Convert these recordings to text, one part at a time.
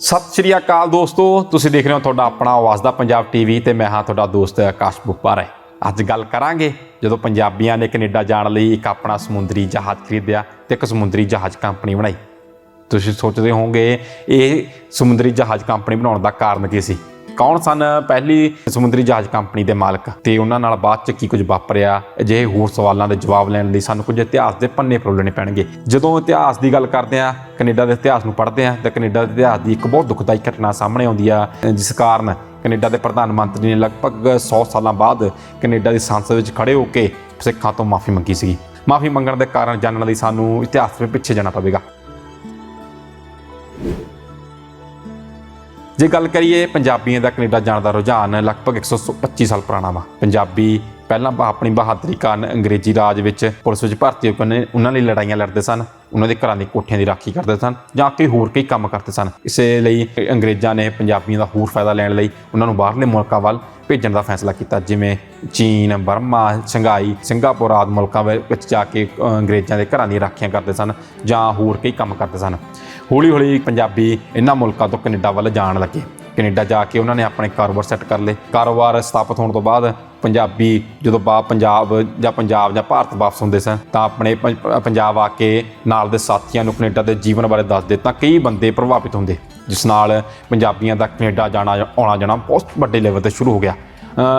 ਸਤਿ ਸ਼੍ਰੀ ਅਕਾਲ ਦੋਸਤੋ, ਤੁਸੀਂ ਦੇਖ ਰਹੇ ਹੋ ਤੁਹਾਡਾ ਆਪਣਾ ਆਵਾਜ਼ ਦਾ ਪੰਜਾਬ ਟੀਵੀ ਤੇ ਮੈਂ ਹਾਂ ਤੁਹਾਡਾ ਦੋਸਤ ਆਕਾਸ਼ ਬੁੱਪਾਰੇ। ਅੱਜ ਗੱਲ ਕਰਾਂਗੇ ਜਦੋਂ ਪੰਜਾਬੀਆਂ ਨੇ ਕੈਨੇਡਾ ਜਾਣ ਲਈ ਇੱਕ ਆਪਣਾ ਸਮੁੰਦਰੀ ਜਹਾਜ਼ ਖਰੀਦਿਆ ਤੇ ਇੱਕ ਸਮੁੰਦਰੀ ਜਹਾਜ਼ ਕੰਪਨੀ ਬਣਾਈ। ਤੁਸੀਂ ਸੋਚਦੇ ਹੋਵੋਗੇ, ਇਹ ਸਮੁੰਦਰੀ ਜਹਾਜ਼ ਕੰਪਨੀ ਬਣਾਉਣ ਦਾ ਕਾਰਨ ਕੀ ਸੀ? ਕੌਣ ਸਨ? ਪਹਿਲੀ ਸਮੁੰਦਰੀ ਜਹਾਜ਼ ਕੰਪਨੀ ਦੇ ਮਾਲਕ ਤੇ ਉਹਨਾਂ ਨਾਲ ਬਾਅਦ ਚ ਕੀ ਕੁਝ ਵਾਪਰਿਆ? ਅਜਿਹੇ ਹੋਰ ਸਵਾਲਾਂ ਦੇ ਜਵਾਬ ਲੈਣ ਲਈ ਸਾਨੂੰ ਕੁਝ ਇਤਿਹਾਸ ਦੇ ਪੰਨੇ ਫਰੋਲਣੇ ਪੈਣਗੇ। ਜਦੋਂ ਇਤਿਹਾਸ ਦੀ ਗੱਲ ਕਰਦੇ ਆ ਕੈਨੇਡਾ ਦੇ ਇਤਿਹਾਸ ਨੂੰ ਪੜ੍ਹਦੇ ਆ ਤਾਂ ਕੈਨੇਡਾ ਦੇ ਇਤਿਹਾਸ ਦੀ ਇੱਕ ਬਹੁਤ ਦੁਖਦਾਈ ਘਟਨਾ ਸਾਹਮਣੇ ਆਉਂਦੀ ਆ, ਜਿਸ ਕਾਰਨ ਕੈਨੇਡਾ ਦੇ ਪ੍ਰਧਾਨ ਮੰਤਰੀ ਨੇ ਲਗਭਗ 100 ਸਾਲਾਂ ਬਾਅਦ ਕੈਨੇਡਾ ਦੀ ਸੰਸਦ ਵਿੱਚ ਖੜੇ ਹੋ ਕੇ ਸਿੱਖਾਂ ਤੋਂ ਮਾਫੀ ਮੰਗੀ ਸੀਗੀ। ਮਾਫੀ ਮੰਗਣ ਦੇ ਕਾਰਨ ਜਾਣਨ ਲਈ ਸਾਨੂੰ ਇਤਿਹਾਸ ਵਿੱਚ ਪਿੱਛੇ ਜਾਣਾ ਪਵੇਗਾ। ਜੇ ਗੱਲ ਕਰੀਏ ਪੰਜਾਬੀਆਂ ਦਾ ਕੈਨੇਡਾ ਜਾਣ ਦਾ ਰੁਝਾਨ ਲਗਭਗ 125 ਸਾਲ ਪੁਰਾਣਾ ਵਾ। ਪੰਜਾਬੀ ਪਹਿਲਾਂ ਬਾ- ਆਪਣੀ ਬਹਾਦਰੀ ਕਾਰਨ ਅੰਗਰੇਜ਼ੀ ਰਾਜ ਵਿੱਚ ਪੁਲਿਸ ਵਿੱਚ ਭਰਤੀ ਹੋ ਕੇ ਉਹਨਾਂ ਲਈ ਲੜਾਈਆਂ ਲੜਦੇ ਸਨ, ਉਹਨਾਂ ਦੇ ਘਰਾਂ ਦੀ ਕੋਠੀਆਂ ਦੀ ਰਾਖੀ ਕਰਦੇ ਸਨ, ਜਾਂ ਕਿ ਹੋਰ ਕਈ ਕੰਮ ਕਰਦੇ ਸਨ। ਇਸੇ ਲਈ ਅੰਗਰੇਜ਼ਾਂ ਨੇ ਪੰਜਾਬੀਆਂ ਦਾ ਹੋਰ ਫਾਇਦਾ ਲੈਣ ਲਈ ਉਹਨਾਂ ਨੂੰ ਬਾਹਰਲੇ ਮੁਲਕਾਂ ਵੱਲ ਭੇਜਣ ਦਾ ਫੈਸਲਾ ਕੀਤਾ, ਜਿਵੇਂ ਚੀਨ, ਬਰਮਾ, ਸ਼ੰਘਾਈ, ਸਿੰਗਾਪੁਰ ਆਦਿ ਮੁਲਕਾਂ ਵਿ- ਵਿੱਚ ਜਾ ਕੇ ਅੰਗਰੇਜ਼ਾਂ ਦੇ ਘਰਾਂ ਦੀਆਂ ਰਾਖੀਆਂ ਕਰਦੇ ਸਨ, ਜਾਂ ਹੋਰ ਕਈ ਕੰਮ ਕਰਦੇ ਸਨ। ਹੌਲੀ ਹੌਲੀ ਪੰਜਾਬੀ ਇਹਨਾਂ ਮੁਲਕਾਂ ਤੋਂ ਕੈਨੇਡਾ ਵੱਲ ਜਾਣ ਲੱਗੇ। ਕੈਨੇਡਾ ਜਾ ਕੇ ਉਹਨਾਂ ਨੇ ਆਪਣੇ ਕਾਰੋਬਾਰ ਸੈੱਟ ਕਰ ਲਏ। ਕਾਰੋਬਾਰ ਸਥਾਪਿਤ ਹੋਣ ਤੋਂ ਬਾਅਦ ਪੰਜਾਬੀ ਜਦੋਂ ਬਾ ਪੰਜਾਬ ਜਾਂ ਪੰਜਾਬ ਜਾਂ ਭਾਰਤ ਵਾਪਸ ਹੁੰਦੇ ਸਨ, ਤਾਂ ਆਪਣੇ ਪੰਜਾਬ ਆ ਕੇ ਨਾਲ ਦੇ ਸਾਥੀਆਂ ਨੂੰ ਕੈਨੇਡਾ ਦੇ ਜੀਵਨ ਬਾਰੇ ਦੱਸਦੇ ਤਾਂ ਕਈ ਬੰਦੇ ਪ੍ਰਭਾਵਿਤ ਹੁੰਦੇ, ਜਿਸ ਨਾਲ ਪੰਜਾਬੀਆਂ ਦਾ ਕੈਨੇਡਾ ਜਾਣਾ, ਆਉਣਾ ਜਾਣਾ ਬਹੁਤ ਵੱਡੇ ਲੈਵਲ ਤੇ ਸ਼ੁਰੂ ਹੋ ਗਿਆ।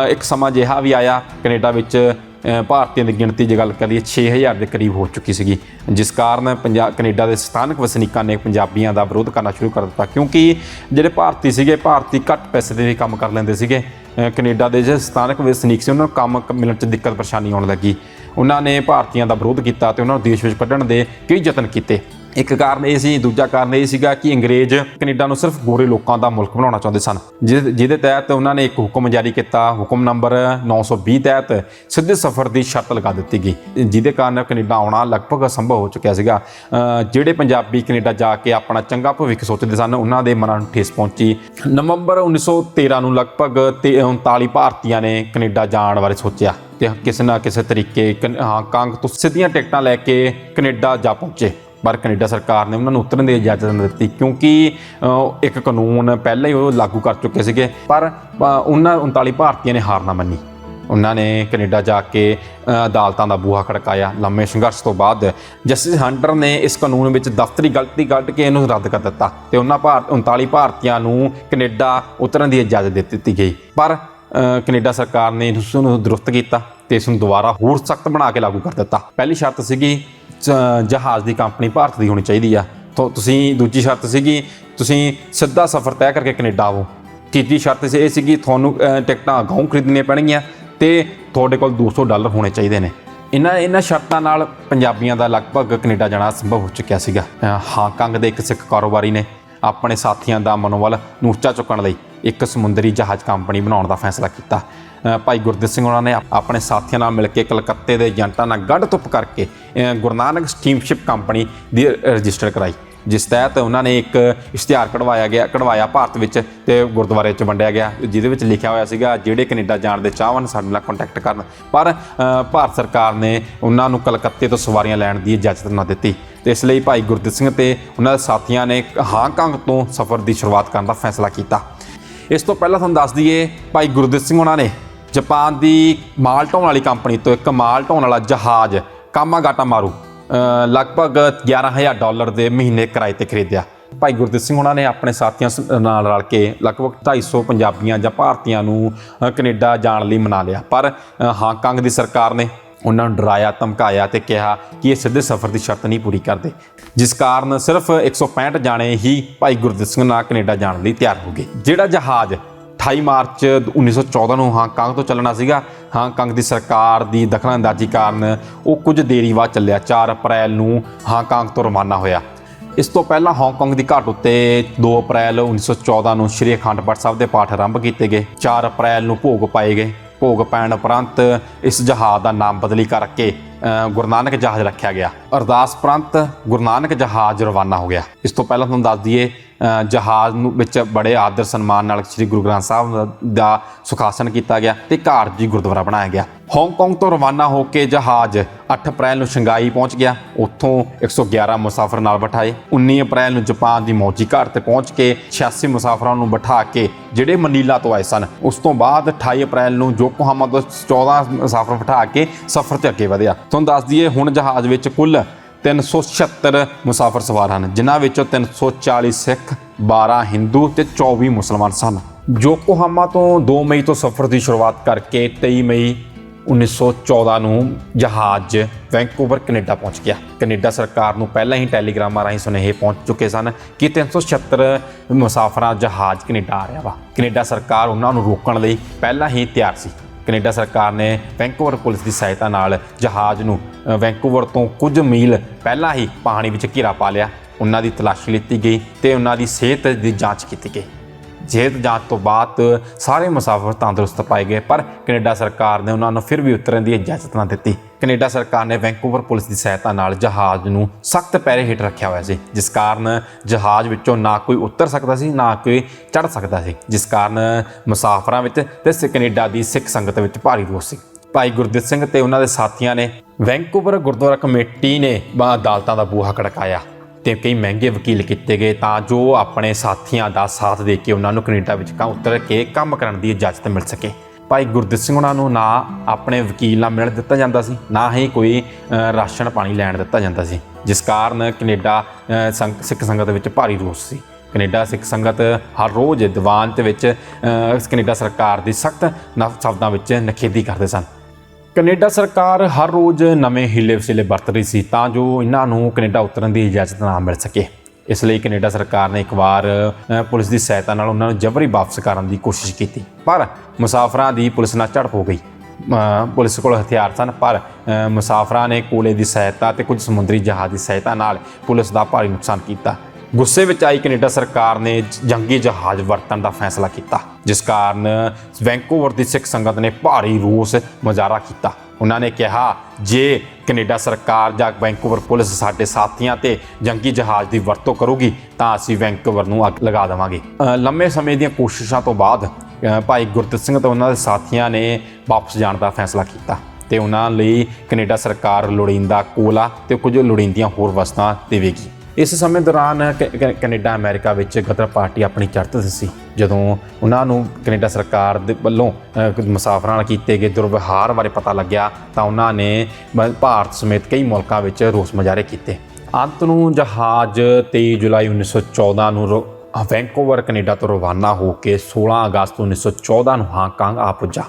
ਇੱਕ ਸਮਾਂ ਅਜਿਹਾ ਵੀ ਆਇਆ ਕੈਨੇਡਾ ਵਿੱਚ ਭਾਰਤੀਆਂ ਦੀ ਗਿਣਤੀ ਜੇ ਗੱਲ ਕਰੀਏ 6000 ਦੇ ਕਰੀਬ ਹੋ ਚੁੱਕੀ ਸੀਗੀ। ਜਿਸ ਕਾਰਨ ਪੰਜਾਬ ਕੈਨੇਡਾ ਦੇ ਸਥਾਨਕ ਵਸਨੀਕਾਂ ਨੇ ਪੰਜਾਬੀਆਂ ਦਾ ਵਿਰੋਧ ਕਰਨਾ ਸ਼ੁਰੂ ਕਰ ਦਿੱਤਾ। ਕਿਉਂਕਿ ਜਿਹੜੇ ਭਾਰਤੀ ਸੀਗੇ ਭਾਰਤੀ ਘੱਟ ਪੈਸੇ ਦੇ ਵੀ ਕੰਮ ਕਰ ਲੈਂਦੇ ਸੀਗੇ। ਅ, ਕੈਨੇਡਾ ਦੇ ਜਿਹੜੇ ਸਥਾਨਕ ਵਸਨੀਕ ਸੀ ਉਹਨਾਂ ਨੂੰ ਕੰਮ ਕ- ਮਿਲਣ 'ਚ ਦਿੱਕਤ ਪਰੇਸ਼ਾਨੀ ਆਉਣ ਲੱਗੀ। ਉਹਨਾਂ ਨੇ ਭਾਰਤੀਆਂ ਦਾ ਵਿਰੋਧ ਕੀਤਾ ਤੇ ਉਹਨਾਂ ਨੂੰ ਦੇਸ਼ ਵਿੱਚ ਕੱਢਣ ਦੇ ਕਈ ਯਤਨ ਕੀਤੇ। ਇੱਕ ਕਾਰਨ ਇਹ ਸੀ, ਦੂਜਾ ਕਾਰਨ ਇਹ ਸੀਗਾ ਕਿ ਅੰਗਰੇਜ਼ ਕੈਨੇਡਾ ਨੂੰ ਸਿਰਫ ਗੋਰੇ ਲੋਕਾਂ ਦਾ ਮੁਲਕ ਬਣਾਉਣਾ ਚਾਹੁੰਦੇ ਸਨ। ਜਿਹ- ਜਿਹਦੇ ਤਹਿਤ ਉਹਨਾਂ ਨੇ ਇੱਕ ਹੁਕਮ ਜਾਰੀ ਕੀਤਾ, ਹੁਕਮ ਨੰਬਰ 920 ਤਹਿਤ ਸਿੱਧੇ ਸਫ਼ਰ ਦੀ ਸ਼ਰਤ ਲਗਾ ਦਿੱਤੀ ਗਈ। ਜਿਹਦੇ ਕਾਰਨ ਕੈਨੇਡਾ ਆਉਣਾ ਲਗਭਗ ਅਸੰਭਵ ਹੋ ਚੁੱਕਿਆ ਸੀਗਾ। ਜਿਹੜੇ ਪੰਜਾਬੀ ਕੈਨੇਡਾ ਜਾ ਕੇ ਆਪਣਾ ਚੰਗਾ ਭਵਿੱਖ ਸੋਚਦੇ ਸਨ, ਉਹਨਾਂ ਦੇ ਮਨਾਂ ਨੂੰ ਠੇਸ ਪਹੁੰਚੀ। ਨਵੰਬਰ 1913 ਨੂੰ ਲਗਭਗ ਤੇ 39 ਭਾਰਤੀਆਂ ਨੇ ਕੈਨੇਡਾ ਜਾਣ ਬਾਰੇ ਸੋਚਿਆ ਤੇ ਕਿਸੇ ਨਾ ਕਿਸੇ ਤਰੀਕੇ ਕਨ- ਹਾਂਗਕਾਂਗ ਤੋਂ ਸਿੱਧੀਆਂ ਟਿਕਟਾਂ ਲੈ ਕੇ ਕੈਨੇਡਾ ਜਾ ਪਹੁੰਚੇ। ਪਰ ਕੈਨੇਡਾ ਸਰਕਾਰ ਨੇ ਉਹਨਾਂ ਨੂੰ ਉਤਰਨ ਦੀ ਇਜਾਜ਼ਤ ਨਹੀਂ ਦਿੱਤੀ ਕਿਉਂਕਿ ਇੱਕ ਕਾਨੂੰਨ ਪਹਿਲਾਂ ਹੀ ਉਹ ਲਾਗੂ ਕਰ ਚੁੱਕੇ ਸੀਗੇ। ਪਰ ਉਹਨਾਂ 39 ਭਾਰਤੀਆਂ ਨੇ ਹਾਰ ਨਾ ਮੰਨੀ। ਉਹਨਾਂ ਨੇ ਕੈਨੇਡਾ ਜਾ ਕੇ ਅਦਾਲਤਾਂ ਦਾ ਬੂਹਾ ਖੜਕਾਇਆ ਲੰਮੇ ਸੰਘਰਸ਼ ਤੋਂ ਬਾਅਦ। ਜਸਟਿਸ ਹੰਟਰ ਨੇ ਇਸ ਕਾਨੂੰਨ ਵਿੱਚ ਦਫ਼ਤਰੀ ਗਲਤੀ ਕੱਢ ਕੇ ਇਹਨੂੰ ਰੱਦ ਕਰ ਦਿੱਤਾ ਤੇ ਉਹਨਾਂ ਭਾਰਤ 39 ਭਾਰਤੀਆਂ ਨੂੰ ਕੈਨੇਡਾ ਉਤਰਨ ਦੀ ਇਜਾਜ਼ਤ ਦੇ ਦਿੱਤੀ ਗਈ। ਪਰ ਕੈਨੇਡਾ ਸਰਕਾਰ ਨੇ ਇਸ ਨੂੰ ਦਰੁਸਤ ਕੀਤਾ ਤੇ ਇਸ ਨੂੰ ਦੁਬਾਰਾ ਹੋਰ ਸਖਤ ਬਣਾ ਕੇ ਲਾਗੂ ਕਰ ਦਿੱਤਾ। ਪਹਿਲੀ ਸ਼ਰਤ ਸੀਗੀ ਜਹਾਜ਼ ਦੀ ਕੰਪਨੀ ਭਾਰਤ ਦੀ ਹੋਣੀ ਚਾਹੀਦੀ ਆ। ਤੋ ਤੁਸੀਂ ਦੂਜੀ ਸ਼ਰਤ ਸੀਗੀ, ਤੁਸੀਂ ਸਿੱਧਾ ਸਫ਼ਰ ਤੈਅ ਕਰਕੇ ਕੈਨੇਡਾ ਆਵੋ। ਤੀਜੀ ਸ਼ਰਤ ਸੀ ਇਹ ਸੀਗੀ, ਤੁਹਾਨੂੰ ਟਿਕਟਾਂ ਅਗਾਊਂ ਖਰੀਦਣੀਆਂ ਪੈਣਗੀਆਂ ਤੇ ਤੁਹਾਡੇ ਕੋਲ 200 ਡਾਲਰ ਹੋਣੇ ਚਾਹੀਦੇ ਨੇ। ਇਹਨਾਂ ਇਹਨਾਂ ਸ਼ਰਤਾਂ ਨਾਲ ਪੰਜਾਬੀਆਂ ਦਾ ਲਗਭਗ ਕੈਨੇਡਾ ਜਾਣਾ ਸੰਭਵ ਹੋ ਚੁੱਕਿਆ ਸੀਗਾ। ਹਾਂਗਕਾਂਗ ਦੇ ਇੱਕ ਸਿੱਖ ਕਾਰੋਬਾਰੀ ਨੇ ਆਪਣੇ ਸਾਥੀਆਂ ਦਾ ਮਨੋਬਲ ਨੂੰ ਉੱਚਾ ਚੁੱਕਣ ਲਈ ਇੱਕ ਸਮੁੰਦਰੀ ਜਹਾਜ਼ ਕੰਪਨੀ ਬਣਾਉਣ ਦਾ ਫੈਸਲਾ ਕੀਤਾ। ਭਾਈ ਗੁਰਦਿੱਤ ਸਿੰਘ ਉਹਨਾਂ ਨੇ ਆਪਣੇ ਸਾਥੀਆਂ ਨਾਲ ਮਿਲ ਕੇ ਕਲਕੱਤੇ ਦੇ ਏਜੰਟਾਂ ਨਾਲ ਗੱਡ ਤੁੱਪ ਕਰਕੇ ਅ, ਗੁਰੂ ਨਾਨਕ ਸਟੀਮਸ਼ਿਪ ਕੰਪਨੀ ਦੀ ਰਜਿਸਟਰ ਕਰਾਈ। ਜਿਸ ਤਹਿਤ ਉਹਨਾਂ ਨੇ ਇੱਕ ਇਸ਼ਤਿਹਾਰ ਕਢਵਾਇਆ ਗਿਆ ਕਢਵਾਇਆ ਭਾਰਤ ਵਿੱਚ ਤੇ ਗੁਰਦੁਆਰੇ 'ਚ ਵੰਡਿਆ ਗਿਆ ਜਿਹਦੇ ਵਿੱਚ ਲਿਖਿਆ ਹੋਇਆ ਸੀਗਾ ਜਿਹੜੇ ਕੈਨੇਡਾ ਜਾਣ ਦੇ ਚਾਹਵਨ ਸਾਡੇ ਨਾਲ ਕੰਟੈਕਟ ਕਰਨ। ਪਰ ਭਾਰਤ ਸਰਕਾਰ ਨੇ ਉਹਨਾਂ ਨੂੰ ਕਲਕੱਤੇ ਤੋਂ ਸਵਾਰੀਆਂ ਲੈਣ ਦੀ ਇਜਾਜ਼ਤ ਨਾ ਦਿੱਤੀ। ਤੇ ਇਸ ਲਈ ਭਾਈ ਗੁਰਦਿੱਤ ਸਿੰਘ ਤੇ ਉਹਨਾਂ ਦੇ ਸਾਥੀਆਂ ਨੇ ਹਾਂਗਕਾਂਗ ਤੋਂ ਸਫ਼ਰ ਦੀ ਸ਼ੁਰੂਆਤ ਕਰਨ ਦਾ ਫੈਸਲਾ ਕੀਤਾ। ਇਸ ਤੋਂ ਪਹਿਲਾਂ ਤੁਹਾਨੂੰ ਦੱਸ ਦਈਏ ਭਾਈ ਗੁਰਦਿੱਤ ਸਿੰਘ ਉਹਨਾਂ ਨੇ ਜਾਪਾਨ ਦੀ ਮਾਲ ਢੋਣ ਵਾਲੀ ਕੰਪਨੀ ਤੋਂ ਇੱਕ ਮਾਲ ਢੋਣ ਵਾਲਾ ਜਹਾਜ਼ ਕਾਮਾਗਾਟਾ ਮਾਰੂ ਅ, ਲਗਭਗ 11000 ਡਾਲਰ ਦੇ ਮਹੀਨੇ ਕਿਰਾਏ ਤੇ ਖਰੀਦਿਆ। ਭਾਈ ਗੁਰਦਿੱਤ ਸਿੰਘ ਉਹਨਾਂ ਨੇ ਆਪਣੇ ਸਾਥੀਆਂ ਸ- ਨਾਲ ਰਲ ਕੇ ਲਗਭਗ 250 ਪੰਜਾਬੀਆਂ ਜਾਂ ਭਾਰਤੀਆਂ ਨੂੰ ਅ, ਕੈਨੇਡਾ ਜਾਣ ਲਈ ਮਨਾ ਲਿਆ। ਪਰ ਹਾਂਗਕਾਂਗ ਦੀ ਸਰਕਾਰ ਨੇ ਉਹਨਾਂ ਨੂੰ ਡਰਾਇਆ, ਧਮਕਾਇਆ ਤੇ ਕਿਹਾ ਕਿ ਇਹ ਸਿੱਧੇ ਸਫ਼ਰ ਦੀ ਸ਼ਰਤ ਨਹੀਂ ਪੂਰੀ ਕਰਦੇ। ਜਿਸ ਕਾਰਨ ਸਿਰਫ 165 ਜਾਣੇ ਹੀ ਭਾਈ ਗੁਰਦਿੱਤ ਸਿੰਘ ਨਾਲ ਕੈਨੇਡਾ ਜਾਣ ਲਈ ਤਿਆਰ ਹੋ ਗਏ। ਜਿਹੜਾ ਜਹਾਜ਼ 28 ਮਾਰਚ 1914 ਨੂੰ ਹਾਂਗਕਾਂਗ ਤੋਂ ਚੱਲਣਾ ਸੀਗਾ ਹਾਂਗਕਾਂਗ ਦੀ ਸਰਕਾਰ ਦੀ ਦਖਲਅੰਦਾਜ਼ੀ ਕਾਰਨ ਉਹ ਕੁਝ ਦੇਰੀ ਬਾਅਦ ਚੱਲਿਆ। 4 ਅਪ੍ਰੈਲ ਨੂੰ ਹਾਂਗਕਾਂਗ ਤੋਂ ਰਵਾਨਾ ਹੋਇਆ। ਇਸ ਤੋਂ ਪਹਿਲਾਂ ਹਾਂਗਕਾਂਗ ਦੀ ਘਾਟ ਉੱਤੇ 2 ਅਪ੍ਰੈਲ 1914 ਨੂੰ ਸ਼੍ਰੀ ਅਖੰਡ ਪਾਠ ਸਾਹਿਬ ਦੇ ਪਾਠ ਆਰੰਭ ਕੀਤੇ ਗਏ। 4 ਅਪ੍ਰੈਲ ਨੂੰ ਭੋਗ ਪਾਏ ਗਏ। ਭੋਗ ਪੈਣ ਉਪਰੰਤ ਇਸ ਜਹਾਜ਼ ਦਾ ਨਾਮ ਬਦਲੀ ਕਰਕੇ ਅ, ਗੁਰੂ ਨਾਨਕ ਜਹਾਜ਼ ਰੱਖਿਆ ਗਿਆ। ਅਰਦਾਸ ਪ੍ਰੰਤ ਗੁਰੂ ਨਾਨਕ ਜਹਾਜ਼ ਰਵਾਨਾ ਹੋ ਗਿਆ। ਇਸ ਤੋਂ ਪਹਿਲਾਂ ਤੁਹਾਨੂੰ ਦੱਸ ਦਈਏ ਜਹਾਜ਼ ਨੂੰ ਵਿੱਚ ਬੜੇ ਆਦਰ ਸਨਮਾਨ ਨਾਲ ਸ੍ਰੀ ਗੁਰੂ ਗ੍ਰੰਥ ਸਾਹਿਬ ਦਾ ਸੁਖਾਸਨ ਕੀਤਾ ਗਿਆ ਤੇ ਘਾਟ ਜੀ ਗੁਰਦੁਆਰਾ ਬਣਾਇਆ ਗਿਆ। ਹਾਂਗਕਾਂਗ ਤੋਂ ਰਵਾਨਾ ਹੋ ਕੇ ਜਹਾਜ਼ 8 ਅਪ੍ਰੈਲ ਨੂੰ ਸ਼ੰਘਾਈ ਪਹੁੰਚ ਗਿਆ। ਉੱਥੋਂ 111 ਮੁਸਾਫਰ ਨਾਲ ਬਿਠਾਏ। 19 ਅਪ੍ਰੈਲ ਨੂੰ ਜਾਪਾਨ ਦੀ ਮੌਜੀ ਘਰ ਤੇ ਪਹੁੰਚ ਕੇ 86 ਮੁਸਾਫਰਾਂ ਨੂੰ ਬਿਠਾ ਕੇ ਜਿਹੜੇ ਮਨੀਲਾ ਤੋਂ ਆਏ ਸਨ। ਉਸ ਤੋਂ ਬਾਅਦ 28 ਅਪ੍ਰੈਲ ਨੂੰ ਯੋਕੋਹਾਮਾ ਤੋਂ 14 ਮੁਸਾਫਰ ਬਿਠਾ ਕੇ ਸਫ਼ਰ ਤੇ ਅੱਗੇ ਵਧਿਆ। ਤੁਹਾਨੂੰ ਦੱਸ ਦਈਏ, ਹੁਣ ਜਹਾਜ਼ ਵਿੱਚ ਕੁੱਲ 376 ਮੁਸਾਫਰ ਸਵਾਰ ਹਨ, ਜਿਨ੍ਹਾਂ ਵਿੱਚੋਂ 340 ਸਿੱਖ 12 ਹਿੰਦੂ ਤੇ 24 ਮੁਸਲਮਾਨ ਸਨ। ਜੋਕੋਹਾਮਾ ਤੋਂ 2 ਮਈ ਤੋਂ ਸਫ਼ਰ ਦੀ ਸ਼ੁਰੂਆਤ ਕਰਕੇ 23 ਮਈ 1914 ਨੂੰ ਜਹਾਜ਼ ਵੈਂਕੂਵਰ, ਕੈਨੇਡਾ ਪਹੁੰਚ ਗਿਆ। ਕੈਨੇਡਾ ਸਰਕਾਰ ਨੂੰ ਪਹਿਲਾਂ ਹੀ ਟੈਲੀਗ੍ਰਾਮਾਂ ਰਾਹੀਂ ਸੁਨੇਹੇ ਪਹੁੰਚ ਚੁੱਕੇ ਸਨ ਕਿ 376 ਮੁਸਾਫਰਾਂ ਜਹਾਜ਼ ਕੈਨੇਡਾ ਆ ਰਿਹਾ ਵਾ। ਕੈਨੇਡਾ ਸਰਕਾਰ ਉਹਨਾਂ ਨੂੰ ਰੋਕਣ ਲਈ ਪਹਿਲਾਂ ਹੀ ਤਿਆਰ ਸੀ। ਕੈਨੇਡਾ ਸਰਕਾਰ ਨੇ ਵੈਂਕੂਵਰ ਪੁਲਿਸ ਦੀ ਸਹਾਇਤਾ ਨਾਲ ਜਹਾਜ਼ ਨੂੰ ਵੈਂਕੂਵਰ ਤੋਂ ਕੁਝ ਮੀਲ ਪਹਿਲਾਂ ਹੀ ਪਾਣੀ ਵਿੱਚ ਘੇਰਾ ਪਾ ਲਿਆ। ਉਹਨਾਂ ਦੀ ਤਲਾਸ਼ੀ ਲਿੱਤੀ ਗਈ ਤੇ ਉਹਨਾਂ ਦੀ ਸਿਹਤ ਦੀ ਜਾਂਚ ਕੀਤੀ ਗਈ। ਸਿਹਤ ਜਾਂਚ ਤੋਂ ਬਾਅਦ ਸਾਰੇ ਮੁਸਾਫਰ ਤੰਦਰੁਸਤ ਪਾਏ ਗਏ, ਪਰ ਕੈਨੇਡਾ ਸਰਕਾਰ ਨੇ ਉਹਨਾਂ ਨੂੰ ਫਿਰ ਵੀ ਉਤਰਨ ਦੀ ਇਜਾਜ਼ਤ ਨਾ ਦਿੱਤੀ। ਕੈਨੇਡਾ ਸਰਕਾਰ ਨੇ ਵੈਂਕੂਵਰ ਪੁਲਿਸ ਦੀ ਸਹਾਇਤਾ ਨਾਲ ਜਹਾਜ਼ ਨੂੰ ਸਖਤ ਪੈਰੇ ਹੇਠ ਰੱਖਿਆ ਹੋਇਆ ਸੀ, ਜਿਸ ਕਾਰਨ ਜਹਾਜ਼ ਵਿੱਚੋਂ ਨਾ ਕੋਈ ਉਤਰ ਸਕਦਾ ਸੀ, ਨਾ ਕੋਈ ਚੜ ਸਕਦਾ ਸੀ, ਜਿਸ ਕਾਰਨ ਮੁਸਾਫਰਾਂ ਵਿੱਚ ਤੇ ਸ- ਕੈਨੇਡਾ ਦੀ ਸਿੱਖ ਸੰਗਤ ਵਿੱਚ ਭਾਰੀ ਰੋਸ ਸੀ। ਭਾਈ ਗੁਰਦਿੱਤ ਸਿੰਘ ਤੇ ਉਹਨਾਂ ਦੇ ਸਾਥੀਆਂ ਨੇ ਵੈਂਕੂਵਰ ਗੁਰਦੁਆਰਾ ਕਮੇਟੀ ਨੇ ਅਦਾਲਤਾਂ ਦਾ ਬੂਹਾ ਖੜਕਾਇਆ ਤੇ ਕਈ ਮਹਿੰਗੇ ਵਕੀਲ ਕੀਤੇ ਗਏ ਤਾਂ ਜੋ ਆਪਣੇ ਸਾਥੀਆਂ ਦਾ ਸਾਥ ਦੇ ਕੇ ਉਹਨਾਂ ਨੂੰ ਕੈਨੇਡਾ ਵਿੱਚ ਕੰਮ ਉਤਰ ਕੇ ਕੰਮ ਕਰਨ ਦੀ ਇਜਾਜ਼ਤ ਮਿਲ ਸਕੇ। ਭਾਈ ਗੁਰਦਿੱਤ ਸਿੰਘ ਉਹਨਾਂ ਨੂੰ ਨਾ ਆਪਣੇ ਵਕੀਲ ਨਾਲ ਮਿਲਣ ਦਿੱਤਾ ਜਾਂਦਾ ਸੀ ਨਾ ਹੀ ਕੋਈ ਰਾਸ਼ਨ ਪਾਣੀ ਲੈਣ ਦਿੱਤਾ ਜਾਂਦਾ ਸੀ ਜਿਸ ਕਾਰਨ ਕੈਨੇਡਾ ਅ, ਸਿੱਖ ਸੰਗਤ ਵਿੱਚ ਭਾਰੀ ਰੋਸ ਸੀ। ਕੈਨੇਡਾ ਸਿੱਖ ਸੰਗਤ ਹਰ ਰੋਜ਼ ਦੀਵਾਨ ਦੇ ਵਿੱਚ ਅ, ਕੈਨੇਡਾ ਸਰਕਾਰ ਦੀ ਸਖਤ ਸ਼ਬਦਾਂ ਵਿੱਚ ਨਖੇਦੀ ਕਰਦੇ ਸਨ। ਕੈਨੇਡਾ ਸਰਕਾਰ ਹਰ ਰੋਜ਼ ਨਵੇਂ ਹੀਲੇ ਵਸੀਲੇ ਵਰਤ ਰਹੀ ਸੀ ਤਾਂ ਜੋ ਇਹਨਾਂ ਨੂੰ ਕੈਨੇਡਾ ਉਤਰਨ ਦੀ ਇਜਾਜ਼ਤ ਨਾ ਮਿਲ ਸਕੇ। ਇਸ ਲਈ ਕੈਨੇਡਾ ਸਰਕਾਰ ਨੇ ਇੱਕ ਵਾਰ ਪੁਲਿਸ ਦੀ ਸਹਾਇਤਾ ਨਾਲ ਉਹਨਾਂ ਨੂੰ ਜਬਰੀ ਵਾਪਸ ਕਰਨ ਦੀ ਕੋਸ਼ਿਸ਼ ਕੀਤੀ। ਪਰ ਮੁਸਾਫਰਾਂ ਦੀ ਪੁਲਿਸ ਨਾਲ ਝੜਪ ਹੋ ਗਈ। ਪੁਲਿਸ ਕੋਲ ਹਥਿਆਰ ਸਨ, ਪਰ ਮੁਸਾਫਰਾਂ ਨੇ ਕੋਲੇ ਦੀ ਸਹਾਇਤਾ ਤੇ ਕੁਝ ਸਮੁੰਦਰੀ ਜਹਾਜ਼ ਦੀ ਸਹਾਇਤਾ ਨਾਲ ਪੁਲਿਸ ਦਾ ਭਾਰੀ ਨੁਕਸਾਨ ਕੀਤਾ। ਗੁੱਸੇ ਵਿੱਚ ਆਈ ਕੈਨੇਡਾ ਸਰਕਾਰ ਨੇ ਜੰਗੀ ਜਹਾਜ਼ ਵਰਤਣ ਦਾ ਫੈਸਲਾ ਕੀਤਾ, ਜਿਸ ਕਾਰਨ ਵੈਂਕੂਵਰ ਦੀ ਸਿੱਖ ਸੰਗਤ ਨੇ ਭਾਰੀ ਰੋਸ ਮੁਜ਼ਾਹਰਾ ਕੀਤਾ। ਉਹਨਾਂ ਨੇ ਕਿਹਾ, ਜੇ ਕੈਨੇਡਾ ਸਰਕਾਰ ਜਾਂ ਵੈਂਕੂਵਰ ਪੁਲਿਸ ਸਾਡੇ ਸਾਥੀਆਂ ਤੇ ਜੰਗੀ ਜਹਾਜ਼ ਦੀ ਵਰਤੋਂ ਕਰੂਗੀ, ਤਾਂ ਅਸੀਂ ਵੈਂਕੂਵਰ ਨੂੰ ਅੱਗ ਲਗਾ ਦੇਵਾਂਗੇ। ਲੰਮੇ ਸਮੇਂ ਦੀਆਂ ਕੋਸ਼ਿਸ਼ਾਂ ਤੋਂ ਬਾਅਦ ਭਾਈ ਗੁਰਦਿੱਤ ਸਿੰਘ ਤੇ ਉਹਨਾਂ ਦੇ ਸਾਥੀਆਂ ਨੇ ਵਾਪਸ ਜਾਣ ਦਾ ਫੈਸਲਾ ਕੀਤਾ ਤੇ ਉਹਨਾਂ ਲਈ ਕੈਨੇਡਾ ਸਰਕਾਰ ਲੋੜੀਂਦਾ ਕੋਲਾ ਤੇ ਕੁਝ ਲੋੜੀਂਦੀਆਂ ਹੋਰ ਵਸਤਾਂ ਦੇਵੇਗੀ। ਇਸ ਸਮੇਂ ਦੌਰਾਨ ਕ ਕੈ- ਕੈਨੇਡਾ ਅਮਰੀਕਾ ਵਿੱਚ ਗਦਰ ਪਾਰਟੀ ਆਪਣੀ ਚੜ੍ਹਤ ਤੇ ਸੀ ਜਦੋਂ ਉਹਨਾਂ ਨੂੰ ਕੈਨੇਡਾ ਸਰਕਾਰ ਦੇ ਵੱਲੋਂ ਅ, ਕੁਝ ਮੁਸਾਫਰਾਂ ਨਾਲ ਕੀਤੇ ਗਏ ਦੁਰਵਿਹਾਰ ਬਾਰੇ ਪਤਾ ਲੱਗਿਆ ਤਾਂ ਉਹਨਾਂ ਨੇ ਬ- ਭਾਰਤ ਸਮੇਤ ਕਈ ਮੁਲਕਾਂ ਵਿੱਚ ਰੋਸ ਮੁਜ਼ਾਹਰੇ ਕੀਤੇ। ਅੰਤ ਨੂੰ ਜਹਾਜ਼ 23 ਜੁਲਾਈ 1914 ਨੂੰ ਰੋ- ਵੈਂਕੂਵਰ ਕੈਨੇਡਾ ਤੋਂ ਰਵਾਨਾ ਹੋ ਕੇ 16 ਅਗਸਤ 1914 ਨੂੰ ਹਾਂਗਕਾਂਗ ਆ ਪੁੱਜਾ।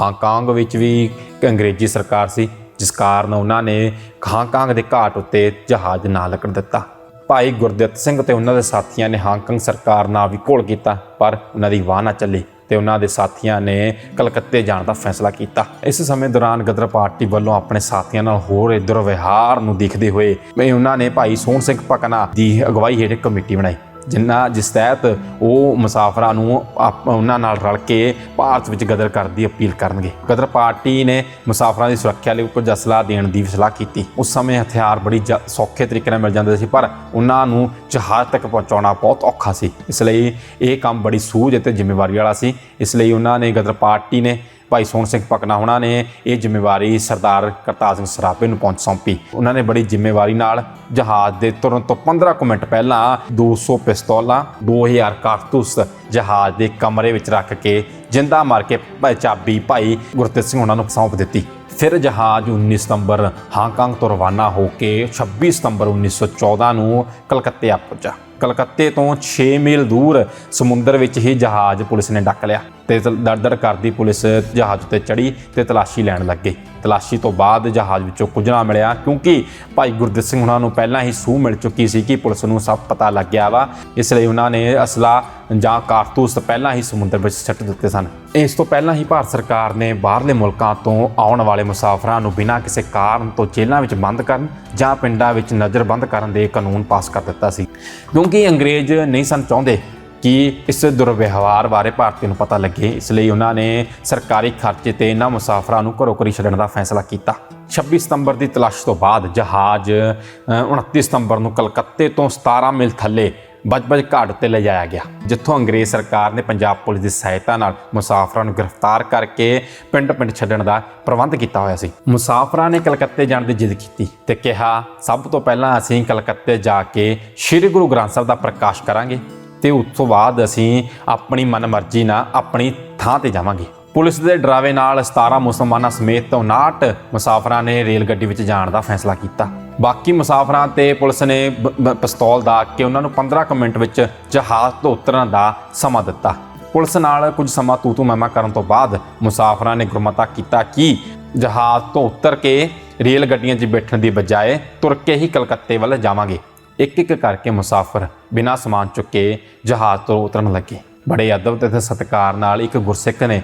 ਹਾਂਗਕਾਂਗ ਵਿੱਚ ਵੀ ਇੱਕ ਅੰਗਰੇਜ਼ੀ ਸਰਕਾਰ ਸੀ ਜਿਸ ਕਾਰਨ ਉਹਨਾਂ ਨੇ ਹਾਂਗਕਾਂਗ ਦੇ ਘਾਟ ਉੱਤੇ ਜਹਾਜ਼ ਨਾ ਲੱਗਣ ਦਿੱਤਾ। ਭਾਈ ਗੁਰਦਿੱਤ ਸਿੰਘ ਤੇ ਉਹਨਾਂ ਦੇ ਸਾਥੀਆਂ ਨੇ ਹਾਂਗਕਾਂਗ ਸਰਕਾਰ ਨਾਲ ਵੀ ਘੋਲ ਕੀਤਾ, ਪਰ ਉਹਨਾਂ ਦੀ ਵਾਹ ਨਾ ਚੱਲੀ ਤੇ ਉਹਨਾਂ ਦੇ ਸਾਥੀਆਂ ਨੇ ਕਲਕੱਤੇ ਜਾਣ ਦਾ ਫੈਸਲਾ ਕੀਤਾ। ਇਸ ਸਮੇਂ ਦੌਰਾਨ ਗਦਰ ਪਾਰਟੀ ਵੱਲੋਂ ਆਪਣੇ ਸਾਥੀਆਂ ਨਾਲ ਹੋਰ ਇਧਰ ਵਿਹਾਰ ਨੂੰ ਦੇਖਦੇ ਹੋਏ ਉਹਨਾਂ ਨੇ ਭਾਈ ਸੋਹਣ ਸਿੰਘ ਪਕਨਾ ਦੀ ਅਗਵਾਈ ਹੇਠ ਕਮੇਟੀ ਬਣਾਈ। ਜਿੰਨਾ ਜਿਸ ਤਹਿਤ ਉਹ ਮੁਸਾਫਰਾਂ ਨੂੰ ਆਪ- ਉਹਨਾਂ ਨਾਲ ਰਲ ਕੇ ਭਾਰਤ ਵਿੱਚ ਗਦਰ ਕਰਨ ਦੀ ਅਪੀਲ ਕਰਨਗੇ। ਗਦਰ ਪਾਰਟੀ ਨੇ ਮੁਸਾਫਰਾਂ ਦੀ ਸੁਰੱਖਿਆ ਲਈ ਕੁਝ ਅਸਲਾ ਦੇਣ ਦੀ ਵੀ ਸਲਾਹ ਕੀਤੀ। ਉਸ ਸਮੇਂ ਹਥਿਆਰ ਬੜੀ ਜ- ਸੌਖੇ ਤਰੀਕੇ ਨਾਲ ਮਿਲ ਜਾਂਦੇ ਸੀ, ਪਰ ਉਹਨਾਂ ਨੂੰ ਜਹਾਜ਼ ਤੱਕ ਪਹੁੰਚਾਉਣਾ ਬਹੁਤ ਔਖਾ ਸੀ। ਇਸ ਲਈ ਇਹ ਕੰਮ ਬੜੀ ਸੂਝ ਅਤੇ ਜ਼ਿੰਮੇਵਾਰੀ ਵਾਲਾ ਸੀ। ਇਸ ਲਈ ਉਹਨਾਂ ਨੇ ਗਦਰ ਪਾਰਟੀ ਨੇ ਭਾਈ ਸੋਹਣ ਸਿੰਘ ਪਕਨਾ ਹੋਣਾ ਨੇ ਇਹ ਜ਼ਿੰਮੇਵਾਰੀ ਸਰਦਾਰ ਕਰਤਾਰ ਸਿੰਘ ਸਰਾਭੇ ਨੂੰ ਪਹੁੰਚ ਸੌਂਪੀ। ਉਹਨਾਂ ਨੇ ਬੜੀ ਜ਼ਿੰਮੇਵਾਰੀ ਨਾਲ ਜਹਾਜ਼ ਦੇ ਤੁਰਨ ਤੋਂ 15 ਕੁ ਮਿੰਟ ਪਹਿਲਾਂ 200 ਪਿਸਤੌਲਾਂ 2000 ਕਾਰਤੂਸ ਜਹਾਜ਼ ਦੇ ਕਮਰੇ ਵਿੱਚ ਰੱਖ ਕੇ ਜਿੰਦਾ ਮਾਰ ਕੇ ਭਾਈ ਚਾਬੀ ਭਾਈ ਗੁਰਤੇਜ ਸਿੰਘ ਉਹਨਾਂ ਨੂੰ ਸੌਂਪ ਦਿੱਤੀ। ਫਿਰ ਜਹਾਜ਼ 19 ਸਤੰਬਰ ਹਾਂਗਕਾਂਗ ਤੋਂ ਰਵਾਨਾ ਹੋ ਕੇ 26 ਸਤੰਬਰ 1914 ਨੂੰ ਕਲਕੱਤੇ ਆ ਪਹੁੰਚਾ ਕਲਕੱਤੇ ਤੋਂ 6 ਮੀਲ ਦੂਰ ਸਮੁੰਦਰ ਵਿੱਚ ਹੀ ਜਹਾਜ਼ ਪੁਲਿਸ ਨੇ ਡੱਕ ਲਿਆ ਤੇ ਦਰਦਰ ਕਰਦੀ ਪੁਲਿਸ ਜਹਾਜ਼ ਉੱਤੇ ਚੜੀ ਤੇ ਤਲਾਸ਼ੀ ਲੈਣ ਲੱਗੇ। ਤਲਾਸ਼ੀ ਤੋਂ ਬਾਅਦ ਜਹਾਜ਼ ਵਿੱਚੋਂ ਕੁਝ ਨਾ ਮਿਲਿਆ ਕਿਉਂਕਿ ਭਾਈ ਗੁਰਦਿੱਤ ਸਿੰਘ ਉਹਨਾਂ ਨੂੰ ਪਹਿਲਾਂ ਹੀ ਸੂਹ ਮਿਲ ਚੁੱਕੀ ਸੀ ਕਿ ਪੁਲਿਸ ਨੂੰ ਸਭ ਪਤਾ ਲੱਗ ਗਿਆ ਵਾ। ਇਸ ਲਈ ਉਹਨਾਂ ਨੇ ਅਸਲਾ ਜਾਂ ਕਾਰਤੂਸ ਪਹਿਲਾਂ ਹੀ ਸਮੁੰਦਰ ਵਿੱਚ ਸੁੱਟ ਦਿੱਤੇ ਸਨ। ਇਸ ਤੋਂ ਪਹਿਲਾਂ ਹੀ ਭਾਰਤ ਸਰਕਾਰ ਨੇ ਬਾਹਰਲੇ ਮੁਲਕਾਂ ਤੋਂ ਆਉਣ ਵਾਲੇ ਮੁਸਾਫਰਾਂ ਨੂੰ ਬਿਨਾਂ ਕਿਸੇ ਕਾਰਨ ਤੋਂ ਜੇਲ੍ਹਾਂ ਵਿੱਚ ਬੰਦ ਕਰਨ ਜਾਂ ਪਿੰਡਾਂ ਵਿੱਚ ਨਜ਼ਰਬੰਦ ਕਰਨ ਦੇ ਕਾਨੂੰਨ ਪਾਸ ਕਰ ਦਿੱਤਾ ਸੀ। ਕਿਉਂਕਿ ਅੰਗਰੇਜ਼ ਨਹੀਂ ਸਨ ਚਾਹੁੰਦੇ ਕਿ ਇਸ ਦੁਰਵਿਵਹਾਰ ਬਾਰੇ ਭਾਰਤੀ ਨੂੰ ਪਤਾ ਲੱਗੇ। ਇਸ ਲਈ ਉਹਨਾਂ ਨੇ ਸਰਕਾਰੀ ਖਰਚੇ ਤੇ ਇਹਨਾਂ ਮੁਸਾਫਰਾਂ ਨੂੰ ਘਰੋ ਘਰੀ ਛੱਡਣ ਦਾ ਫੈਸਲਾ ਕੀਤਾ। 26 ਸਤੰਬਰ ਦੀ ਤਲਾਸ਼ ਤੋਂ ਬਾਅਦ ਜਹਾਜ਼ ਅ, 29 ਸਤੰਬਰ ਨੂੰ ਕਲਕੱਤੇ ਤੋਂ 17 ਮੀਲ ਥੱਲੇ ਬਜਬਜ ਘਾਟ ਉੱਤੇ ਲਿਜਾਇਆ ਗਿਆ, ਜਿੱਥੋਂ ਅੰਗਰੇਜ਼ ਸਰਕਾਰ ਨੇ ਪੰਜਾਬ ਪੁਲਿਸ ਦੀ ਸਹਾਇਤਾ ਨਾਲ ਮੁਸਾਫਰਾਂ ਨੂੰ ਗ੍ਰਿਫਤਾਰ ਕਰਕੇ ਪਿੰਡ-ਪਿੰਡ ਛੱਡਣ ਦਾ ਪ੍ਰਬੰਧ ਕੀਤਾ ਹੋਇਆ ਸੀ। ਮੁਸਾਫਰਾਂ ਨੇ ਕਲਕੱਤੇ ਜਾਣ ਦੀ ਜਿੱਦ ਕੀਤੀ ਤੇ ਕਿਹਾ, ਸਭ ਤੋਂ ਪਹਿਲਾਂ ਅਸੀਂ ਕਲਕੱਤੇ ਜਾ ਕੇ ਸ੍ਰੀ ਗੁਰੂ ਗ੍ਰੰਥ ਸਾਹਿਬ ਦਾ ਪ੍ਰਕਾਸ਼ ਕਰਾਂਗੇ ਤੇ ਉਸ ਤੋਂ ਬਾਅਦ ਅਸੀਂ ਆਪਣੀ ਮਨਮਰਜ਼ੀ ਨਾਲ ਆਪਣੀ ਥਾਂ ਤੇ ਜਾਵਾਂਗੇ। ਪੁਲਿਸ ਦੇ ਡਰਾਵੇ ਨਾਲ 17 ਮੁਸਲਮਾਨਾਂ ਸਮੇਤ 59 ਮੁਸਾਫਰਾਂ ਨੇ ਰੇਲ ਗੱਡੀ ਵਿੱਚ ਜਾਣ ਦਾ ਫੈਸਲਾ ਕੀਤਾ। ਬਾਕੀ ਮੁਸਾਫਰਾਂ ਤੇ ਪੁਲਿਸ ਨੇ ਬ- ਪਿਸਤੌਲ ਦਾ ਕੇ ਉਹਨਾਂ ਨੂੰ 15 ਕੁ ਮਿੰਟ ਵਿੱਚ ਜਹਾਜ਼ ਤੋਂ ਉਤਰਨ ਦਾ ਸਮਾਂ ਦਿੱਤਾ। ਪੁਲਿਸ ਨਾਲ ਕੁਝ ਸਮਾਂ ਤੂ ਤੂ ਮੈਮਾ ਕਰਨ ਤੋਂ ਬਾਅਦ ਮੁਸਾਫਰਾਂ ਨੇ ਗੁਰਮਤਾ ਕੀਤਾ ਕਿ ਜਹਾਜ਼ ਤੋਂ ਉਤਰ ਕੇ ਰੇਲ ਗੱਡੀਆਂ 'ਚ ਬੈਠਣ ਦੀ ਬਜਾਏ ਤੁਰ ਕੇ ਹੀ ਕਲਕੱਤੇ ਵੱਲ ਜਾਵਾਂਗੇ। ਇੱਕ ਇੱਕ ਕਰਕੇ ਮੁਸਾਫਰ ਬਿਨਾਂ ਸਮਾਨ ਚੁੱਕੇ ਜਹਾਜ਼ ਤੋਂ ਉਤਰਨ ਲੱਗੇ। ਬੜੇ ਅਦਬ ਤੇ ਸਤਿਕਾਰ ਨਾਲ ਇੱਕ ਗੁਰਸਿੱਖ ਨੇ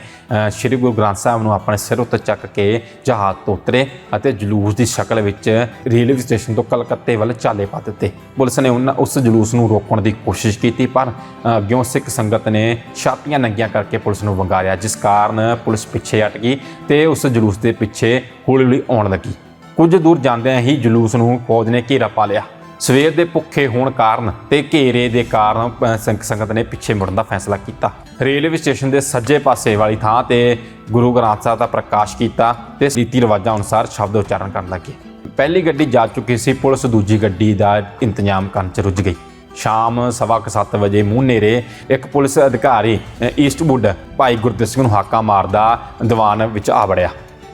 ਸ਼੍ਰੀ ਗੁਰੂ ਗ੍ਰੰਥ ਸਾਹਿਬ ਨੂੰ ਆਪਣੇ ਸਿਰ ਉੱਤੇ ਚੱਕ ਕੇ ਜਹਾਜ਼ ਤੋਂ ਉਤਰੇ ਅਤੇ ਜਲੂਸ ਦੀ ਸ਼ਕਲ ਵਿੱਚ ਰੇਲਵੇ ਸਟੇਸ਼ਨ ਤੋਂ ਕਲਕੱਤੇ ਵੱਲ ਚਾਲੇ ਪਾ ਦਿੱਤੇ। ਪੁਲਿਸ ਨੇ ਉਹਨਾਂ ਉਸ ਜਲੂਸ ਨੂੰ ਰੋਕਣ ਦੀ ਕੋਸ਼ਿਸ਼ ਕੀਤੀ ਪਰ ਅ, ਅੱਗਿਓਂ ਸਿੱਖ ਸੰਗਤ ਨੇ ਛਾਤੀਆਂ ਨੰਗੀਆਂ ਕਰਕੇ ਪੁਲਿਸ ਨੂੰ ਵੰਗਾਰਿਆ ਜਿਸ ਕਾਰਨ ਪੁਲਿਸ ਪਿੱਛੇ ਹਟ ਗਈ ਤੇ ਉਸ ਜਲੂਸ ਦੇ ਪਿੱਛੇ ਹੌਲੀ ਹੌਲੀ ਆਉਣ ਲੱਗੀ। ਕੁਝ ਦੂਰ ਜਾਂਦਿਆਂ ਹੀ ਜਲੂਸ ਨੂੰ ਫੌਜ ਨੇ ਘੇਰਾ ਪਾ ਲਿਆ। ਸਵੇਰ ਦੇ ਭੁੱਖੇ ਹੋਣ ਕਾਰਨ ਤੇ ਘੇਰੇ ਦੇ ਕਾਰਨ ਸੰਗ ਸੰਗਤ ਨੇ ਪਿੱਛੇ ਮੁੜਨ ਦਾ ਫੈਸਲਾ ਕੀਤਾ। ਰੇਲਵੇ ਸਟੇਸ਼ਨ ਦੇ ਸੱਜੇ ਪਾਸੇ ਵਾਲੀ ਥਾਂ ਤੇ ਗੁਰੂ ਗ੍ਰੰਥ ਸਾਹਿਬ ਦਾ ਪ੍ਰਕਾਸ਼ ਕੀਤਾ ਤੇ ਰੀਤੀ ਰਿਵਾਜਾਂ ਅਨੁਸਾਰ ਸ਼ਬਦ ਉਚਾਰਨ ਕਰਨ ਲੱਗੇ। ਪਹਿਲੀ ਗੱਡੀ ਜਾ ਚੁੱਕੀ ਸੀ ਪੁਲਿਸ ਦੂਜੀ ਗੱਡੀ ਦਾ ਇੰਤਜ਼ਾਮ ਕਰਨ ਚ ਰੁੱਝ ਗਈ। ਸ਼ਾਮ ਸਵਾ ਕੁ ਸੱਤ ਵਜੇ ਮੂੰਹ ਨੇਰੇ ਇੱਕ ਪੁਲਿਸ ਅਧਿਕਾਰੀ ਅ, ਈਸਟਵੁੱਡ ਭਾਈ ਗੁਰਦਿੱਤ ਸਿੰਘ ਨੂੰ ਹਾਕਾ ਮਾਰਦਾ ਦੀਵਾਨ ਵਿੱਚ ਆ ਵੜਿਆ।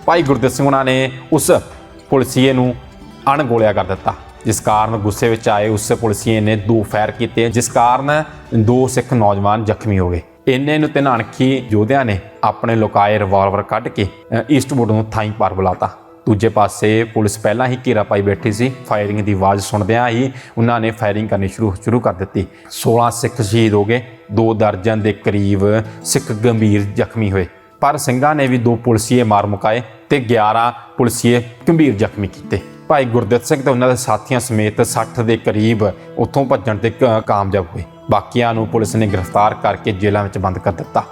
ਭਾਈ ਗੁਰਦਿੱਤ ਸਿੰਘ ਉਹਨਾਂ ਨੇ ਉਸ ਪੁਲਸੀਏ ਨੂੰ ਅਣਗੋਲਿਆ ਕਰ ਦਿੱਤਾ। ਜਿਸ ਕਾਰਨ ਗੁੱਸੇ ਵਿੱਚ ਆਏ ਉਸ ਪੁਲਿਸੀਏ ਨੇ ਦੋ ਫਾਇਰ ਕੀਤੇ ਜਿਸ ਕਾਰਨ ਦੋ ਸਿੱਖ ਨੌਜਵਾਨ ਜ਼ਖਮੀ ਹੋ ਗਏ। ਇੰਨੇ ਨੂੰ ਤਿੰਨ ਅਣਖੀ ਯੋਧਿਆਂ ਨੇ ਆਪਣੇ ਲੁਕਾਏ ਰਿਵਾਲਵਰ ਕੱਢ ਕੇ ਅ, ਈਸਟਵੁੱਡ ਨੂੰ ਥਾਈ ਪਾਰ ਬੁਲਾਤਾ। ਦੂਜੇ ਪਾਸੇ ਪੁਲਿਸ ਪਹਿਲਾਂ ਹੀ ਘੇਰਾ ਪਾਈ ਬੈਠੀ ਸੀ। ਫਾਇਰਿੰਗ ਦੀ ਆਵਾਜ਼ ਸੁਣਦਿਆਂ ਹੀ ਉਹਨਾਂ ਨੇ ਫਾਇਰਿੰਗ ਕਰਨੀ ਸ਼ੁਰੂ ਸ਼ੁਰੂ ਕਰ ਦਿੱਤੀ। 16 ਸਿੱਖ ਸ਼ਹੀਦ ਹੋ ਗਏ। ਦੋ ਦਰਜਨ ਦੇ ਕਰੀਬ ਸਿੱਖ ਗੰਭੀਰ ਜ਼ਖਮੀ ਹੋਏ। ਪਰ ਸਿੰਘਾਂ ਨੇ ਵੀ ਦੋ ਪੁਲਸੀਏ ਮਾਰ ਮੁਕਾਏ ਤੇ 11 ਪੁਲਸੀਏ ਗੰਭੀਰ ਜ਼ਖਮੀ ਕੀਤੇ। ਭਾਈ ਗੁਰਦਿੱਤ ਸਿੰਘ ਤੇ ਉਹਨਾਂ ਦੇ ਸਾਥੀਆਂ ਸਮੇਤ 60 ਦੇ ਕਰੀਬ ਉੱਥੋਂ ਭੱਜਣ ਤੇ ਕ- ਕਾਮਯਾਬ ਹੋਏ। ਬਾਕੀਆਂ ਨੂੰ ਪੁਲਿਸ ਨੇ ਗ੍ਰਿਫਤਾਰ ਕਰਕੇ ਜੇਲ੍ਹਾਂ ਵਿੱਚ ਬੰਦ ਕਰ ਦਿੱਤਾ।